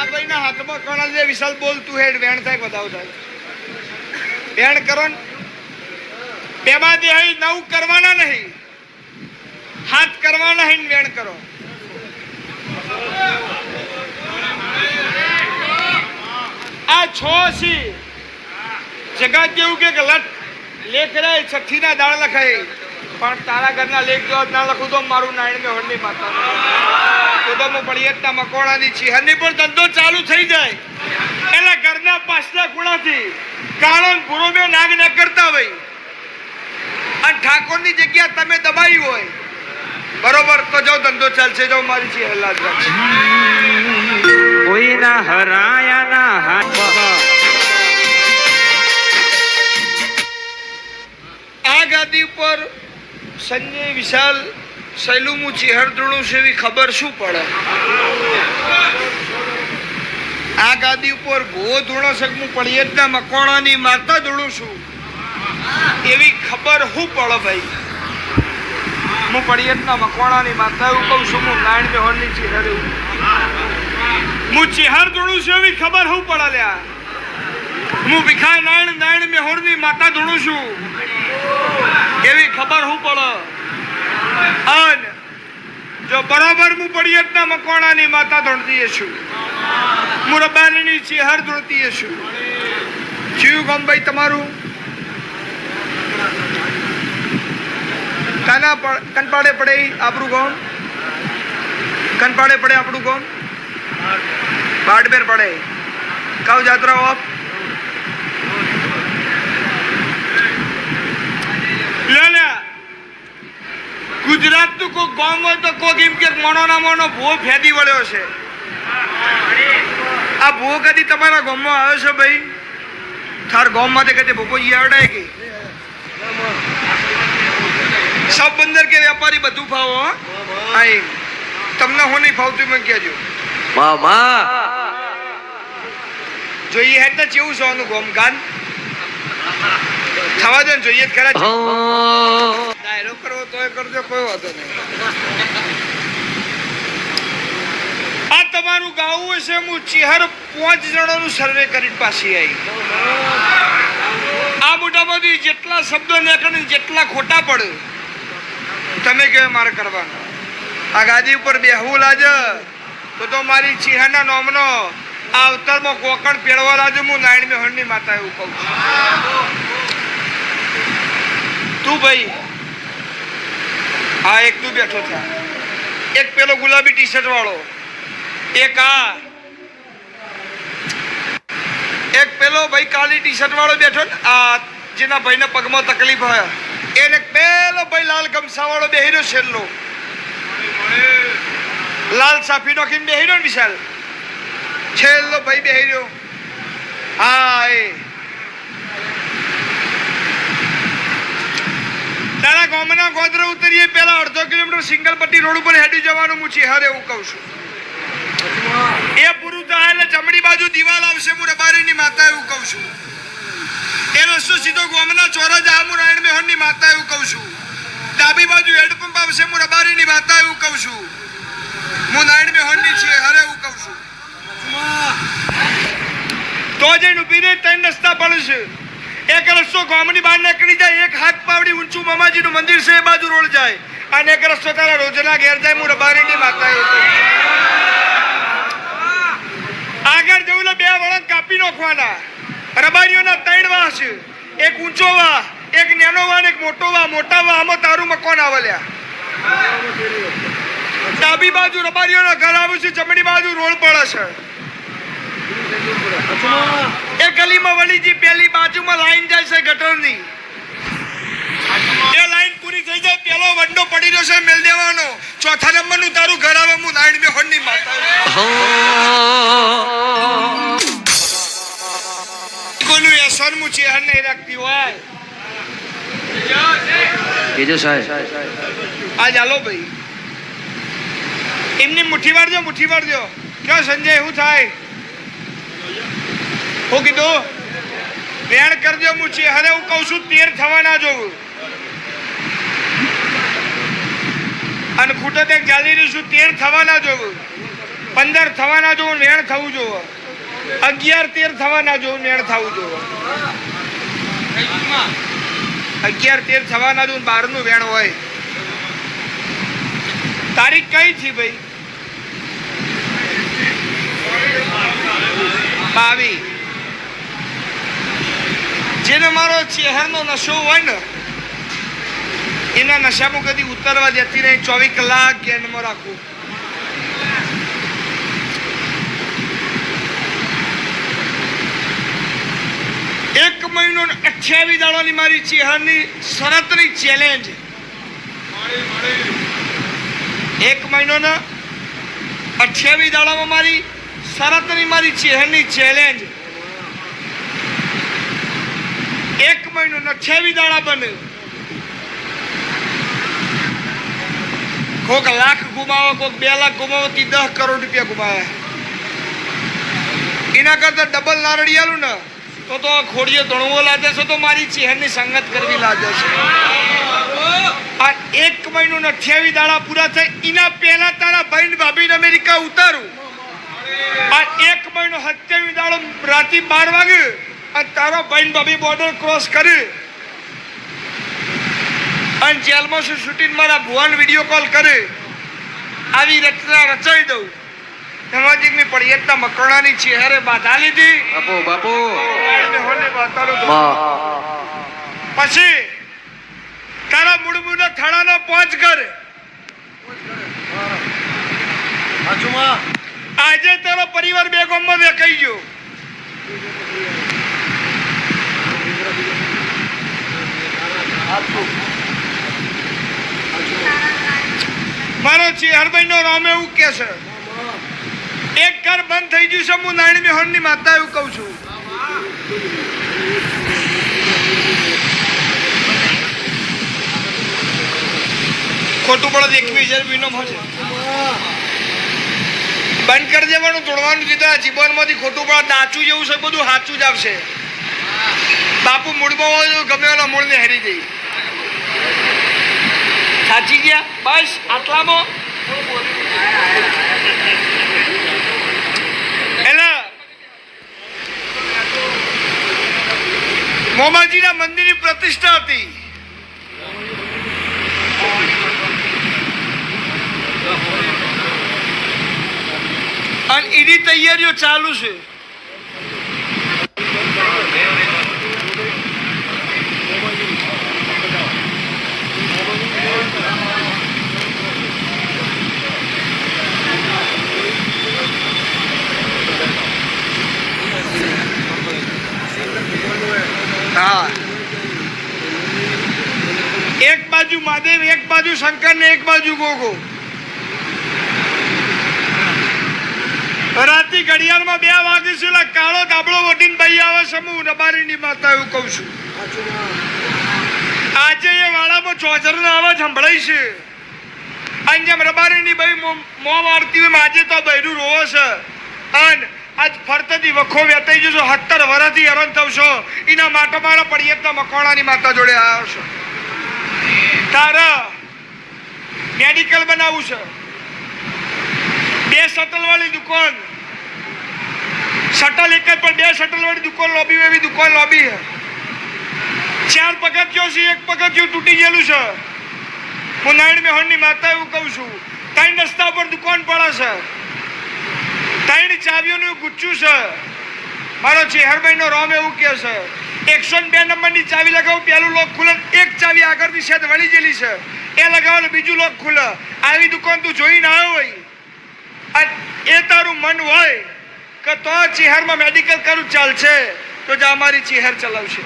આ ભાઈના હાથમાં કણા જે વિશાલ બોલતું હેડ વેણ થાય બધા થાય વેણ કરો ને. બેમાંથી અહીં નવ કરવાના નહીં. હાથ કરવાના નહીં વેણ કરો. આ છ સી. જગા કેવું કે લટ લેખ રે છઠ્ઠી ના દાળ લખાય. પણ તારા ઘરના લેખ જો ના લખું તો મારું નાયણ મેં હળની માતા. હું પડિયતના મકોડાની છીહરની પણ ધંધો ચાલુ થઈ જાય. એટલે ઘરના પાછલા ખૂણાથી કાળો ભૂરો મેં નાગ ન કરતા હોય. અને ઠાકોરની જગ્યા તમે દબાઈ હોય. બરોબર તો જો ધંધો ચાલશે. જો મારી ચીહર કોઈ ના હરાયા ના હાથમાં આ ગાદી ઉપર સંજય વિશાલ સૈલુમું છે એવી ખબર શું પડે? આ ગાદી ઉપર ભૂવો ધૂણો શકમું પડિયતના મકોણાની માતા ધૂણું છું. એવી ખબર શું પડે ભાઈ? હું પડિયતના મકોણાની માતા એવું કહું છું, હું નારાયણ મેહોરની ચિહર હું. ચિહર ધૂણું છું એવી ખબર શું પડે લ્યા. હું ભીખાય નારાયણ નારાયણ મેહોરની માતા ધૂણું છું. એવી ખબર હું પડે. અન જો બરાબર હું પડિયતના મકોણાની માતા ધોણતી છું મુરબાનીની ચિહર ધોણતી છું જીવ ગામ ભાઈ તમારું? કાના કનપાડે પડે આપણું ગામ? કનપાડે પડે આપણું ગામ? બાડબેર પડે. કાવ જાત્રા આપ? લે લે ગુજરાતનું કોઈ ગામ હોય તો કોક એમ કે મોનો ના મોનો ભૂવો ફેદી વળ્યો છે. આ ભૂવો કદી તમારા ગામમાં આવ્યો છે ભાઈ? થાર ગામમાંથી કદી ભૂપોજી આવડાય કે? સબ બંદર કે વેપારી બધું ફાવો હો? તમને હું નહીં ફાવતું મેં કહેજો. મામા જોઈએ હેડ ને કેવું છે આનું ગામ? ગાન? થવા દે જોઈએ જ ખરા ડાયરો કરવો તોય કરજો, કોઈ વાંધો નહીં. આ તમારું ગાવું હશે હું ચિહર પાંચ જણાનું સર્વે કરીને પાછી આવી આ મોટામાંથી જેટલા શબ્દો નીકળે જેટલા ખોટા પડે, તમે કે મારે કરવાનું. આ ગાદી ઉપર બેહવું લાજે, તો તો મારી ચિહાના નોમનો આ અવતારમાં કોકણ પેળવા લાજુ, હું નારાયણ મેહણની માતા એવું કહું છું. તું ભાઈ આ એક તું બેઠો છે એક પેલો ગુલાબી ટી શર્ટ વાળો. એક આ. એક પેલો ભાઈ કાળી ટી શર્ટ વાળો બેઠો ને, આ જેના ભાઈને પગમાં તકલીફ હોય એને પેલો ભાઈ લાલ ગમસા વાળો બેહીરો છેલ્લો લાલ સાફી નોખીને બેહીરો ને વિશાલ. છેલ્લો ભાઈ બેહીરો હા, એ. તારા ગામના ગોધરા ઉતરીએ, પહેલા અડધો કિલોમીટર સિંગલ પટ્ટી રોડ ઉપર હેડી જવાનું હું હારે એવું કહું છું. એ પૂરું થાય એટલે જમણી બાજુ દિવાલ આવશે, હું રબારીની માતા એવું કહું છું. એ રસ્તો સીધો ગામના ચોરા જા હું નારાયણ મેહોરની માતા એવું કહું છું. ડાબી બાજુ હેડપંપ આવશે, હું રબારીની માતા એવું કહું છું. હું નારાયણ મેહોરની હારે એવું કહું છું. તો જઈને ઊભી રહી ત્રણ રસ્તા પડશે એક રસ્તો ગામની બહાર નીકળી જાય, એક હાથ પાવડી ઊંચું મામાજીનું મંદિર છે, એ બાજુ રોડ જાય. અને એક રસ્તો તારા રોજના ઘેર જાય હું રબારીની માતા આગળ જવું એટલે બે વળંગ કાપી નાખવાના. રબારીઓના ત્રણ વાહ છે એક ઊંચો વાહ, એક નેનો વાહ એક મોટો વાહ. મોટા વાહ, આમાં તારું મકાન આવલ્યા. ડાબી બાજુ રબારીઓના ઘર આવ્યું છે, જમણી બાજુ રોડ પડે છે. એ ગલીમાં વળીજી પેલી બાજુમાં લાઈન જાય છે ગટરની. એ લાઈન પૂરી થઈ જાય પેલો વંડો પડી રહ્યો છે મેલ દેવાનો. ચોથા નંબરનું તારું ઘર આવે હું નાઈડ મેહોણની માતા હો કોઈનું એસોન હું ચેહર નહીં રાખતી હોય. કેજો સાહેબ. આ ચાલો ભાઈ. એમની મુઠ્ઠી વાળજો મુઠ્ઠી વાળજો. કયો સંજય શું થાય? હું કીધું વેણ કરજો હું અરે હું કહું છું, તેર થવા ના જોવું અને ખૂટે તે ચાલી રહ્યું છું, તેર થવા ના જોવું પંદર થવાના જોવું વેણ થવું જોવો અગિયાર, તેર થવાના જોવું વેણ થવું જોવો અગિયાર, તેર થવાના જોવું બારનું વેણ હોય. તારીખ કઈ છે ભાઈ? બાવી જેને મારો ચહેરનો નશો હોય ને એના નશામાં કદી ઉતરવા દેતી નહીં. ચોવીસ કલાક ધ્યાનમાં રાખવું એક મહિનો અઠ્યાવીસ દાડાની મારી ચહેરની શરતની ચેલેન્જ એક મહિનો ને અઠ્યાવીસ દાડામાં મારી શરતની મારી ચહેરની ચેલેન્જ મહિનો ને અઠ્યાવીસ દાડા બને. કોક લાખ ગુમાવો, કોક બે લાખ ગુમાવો તી દસ કરોડ રૂપિયા ગુમાવ્યા. એના કરતા ડબલ નારળિયાલું ને, તો તો ખોડીએ ધણવો લાદે છે, તો મારી ચહેરની સંગત કરવી લાગે છે. આ એક મહિનો ને અઠ્યાવીસ દાડા પૂરા થાય, એના પહેલા તારા ભાઈ ભાભીને અમેરિકા ઉતારું. આ એક મહિનો સત્યાવીસ દાડો રાતે બાર વાગે અને તારો ભાઈ ભાભી બોર્ડર ક્રોસ કરે. અને જેલમાં શું શૂટિંગ મારા ભુવાન વીડિયો કોલ કરે. આવી રચના રચાઈ દઉં. એમાં પડિયતના મકરણાની ચહેરે બાધા લીધી. બાપુ બાપુ. પછી તારા મુડમુનો થડાનો પહોંચ કરે આજે તારો પરિવાર બે ગામમાં વેકાઈ ગયો. મારો ચિહરભાઈ નો રામ એવું કે છે. એક ઘર બંધ થઈ ગયું છે, હું નારાયણ મેહોણની માતા એવું કહું છું. ખોટું પડે એકવીસ હજાર વિનો છે. બંધ કરી દેવાનું, તોડવાનું કીધા જીવનમાંથી ખોટું પડે, નાચું જેવું છે, બધું સાચું જ આવશે. બાપુ મૂળમાં હોય ગમે એના મૂળને હેરી જઈ સાચી ગયા. બસ આટલામાં. એટલે મોમાજીના મંદિરની પ્રતિષ્ઠા હતી. અને એની તૈયારીઓ ચાલુ છે હા એક બાજુ મહાદેવ એક બાજુ શંકર ને એક બાજુ ગોગો. રાતી ઘડિયાળમાં બે વાગે છે, એટલે કાળો ગાબડો વટીને ભાઈ આવે સમૂહ રબારીની માતા એવું કહું છું. આજે એ વાળામાં ચોજરનો અવાજ સંભળાય છે. અને જેમ રબારીની ભાઈ મો વાળતી હોય આજે તો બહેરું રોવો છે. અને આજ ફરતથી વખો વેતાઈ જશો સત્તર વર્ષથી હેરાન થશો એના માટે મારા પડિયતના મકવાણાની માતા જોડે આવ્યો છો. તારા મેડિકલ બનાવવું છે. બે શટલ વાળી દુકાન. શટલ એક જ, પણ બે શટલ વાળી દુકાન લોબી એવી દુકાન લોબી છે. ચાર પગથિયો છે, એક પગથિયું તૂટી ગયેલું છે. હું નારાયણ મેહોણની માતા એવું કહું છું, ત્રણ રસ્તા પર દુકાન પડે છે. ત્રણ ચાવીઓનું ગુચ્છું છે. મારો ચેહરભાઈનો રોમ એવું કહે છે, એકસો બે નંબરની ચાવી લગાવું, પહેલું લોક ખુલે એક ચાવી આગળની શેદ વળી ગયેલી છે. એ લગાવો બીજું લોક ખુલે. આવી દુકાન તું જોઈને આવ્યો હોય. એ તારું મન હોય કે તો ચિહારમાં મેડિકલ કરું ચાલશે. તો જ અમારી ચિહાર ચલાવશે.